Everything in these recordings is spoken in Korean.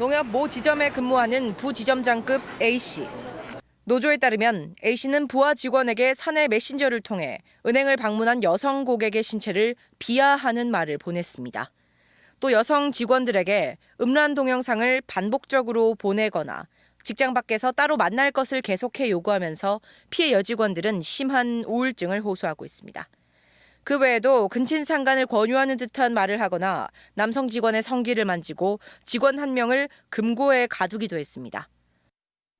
농협 모 지점에 근무하는 부지점장급 A씨. 노조에 따르면 A씨는 부하 직원에게 사내 메신저를 통해 은행을 방문한 여성 고객의 신체를 비하하는 말을 보냈습니다. 또 여성 직원들에게 음란 동영상을 반복적으로 보내거나 직장 밖에서 따로 만날 것을 계속해 요구하면서 피해 여직원들은 심한 우울증을 호소하고 있습니다. 그 외에도 근친 상간을 권유하는 듯한 말을 하거나 남성 직원의 성기를 만지고 직원 한 명을 금고에 가두기도 했습니다.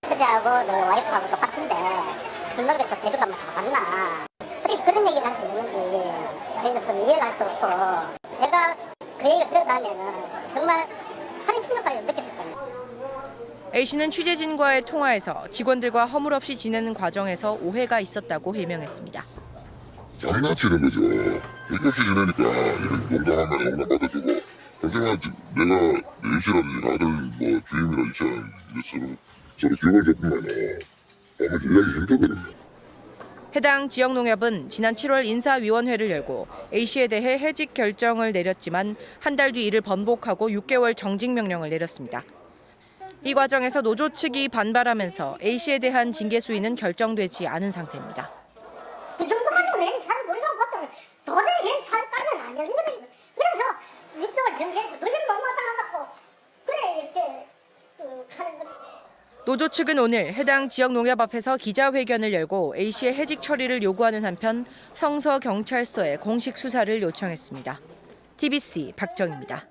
처제하고 너 와이프하고 똑같은데 술 먹여서 한번 잡았나 어떻게 그런 얘기를 할 수 있는지 저희로서는 이해가 할수 없고 제가 그 얘기를 들었다면 정말 살인 충격까지 느꼈을 거예요 A씨는 취재진과의 통화에서 직원들과 허물없이 지내는 과정에서 오해가 있었다고 해명했습니다. 장난치는 거죠. 얘기 없이 지내니까 이런 농담하면 농담 받아주고 고생하지 내가 내일이라든지 다들 뭐 이사는 서로 서로 기분 좋구만 아무튼 이야기 힘들거든요. 해당 지역 농협은 지난 7월 인사위원회를 열고 A씨에 대해 해직 결정을 내렸지만 한 달 뒤 이를 번복하고 6개월 정직 명령을 내렸습니다. 이 과정에서 노조 측이 반발하면서 A씨에 대한 징계 수위는 결정되지 않은 상태입니다. 그 정도 가지고 내잘 모르겠고 보통 도저히 얘 살까지는 안 되는 거거든요 그래서 6개월 정해고 도저히 못 마땅하다고 그래 이렇게 그 하는 거 노조 측은 오늘 해당 지역 농협 앞에서 기자회견을 열고 A씨의 해직 처리를 요구하는 한편 성서 경찰서에 공식 수사를 요청했습니다. TBC 박정입니다.